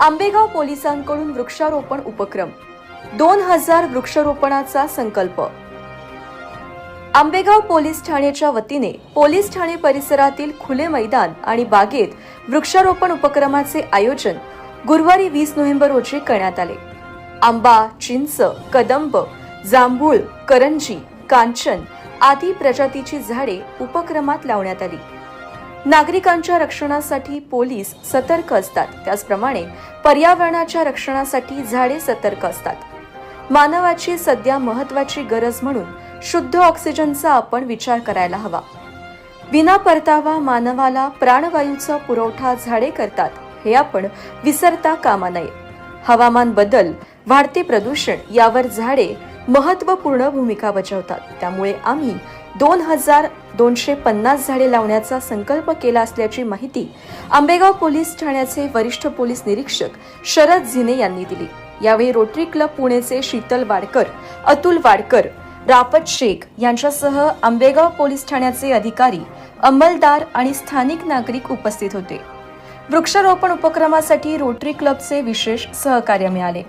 आंबेगाव पोलिसांकडून वृक्षारोपण उपक्रम. दोन हजार वृक्षारोपणाचा संकल्प. आंबेगाव पोलीस ठाण्याच्या वतीने पोलीस ठाणे परिसरातील खुले मैदान आणि बागेत वृक्षारोपण उपक्रमाचे आयोजन गुरुवारी वीस नोव्हेंबर रोजी करण्यात आले. आंबा चिंच कदंब जांभूळ करंजी कांचन आदी प्रजातीची झाडे उपक्रमात लावण्यात आली. नागरिकांच्या रक्षणासाठी पोलीस सतर्क असतात. त्याचप्रमाणे पर्यावरणाच्या रक्षणासाठी झाडे सतर्क असतात. मानवाची सध्या महत्वाची गरज म्हणून शुद्ध ऑक्सिजनचा आपण विचार करायला हवा. विना परतावा मानवाला प्राणवायूचा पुरवठा झाडे करतात हे आपण विसरता कामा नये. हवामान बदल वाढते प्रदूषण यावर झाडे महत्त्वपूर्ण भूमिका बजावतात. त्यामुळे आम्ही दोन हजार दोनशे पन्नास झाडे लावण्याचा संकल्प केला असल्याची माहिती आंबेगाव पोलीस ठाण्याचे वरिष्ठ पोलीस निरीक्षक शरद झिने यांनी दिली. यावेळी रोटरी क्लब पुणेचे शीतल वाडकर अतुल वाडकर रापत शेख यांच्यासह आंबेगाव पोलीस ठाण्याचे अधिकारी अंमलदार आणि स्थानिक नागरिक उपस्थित होते. वृक्षारोपण उपक्रमासाठी रोटरी क्लबचे विशेष सहकार्य मिळाले.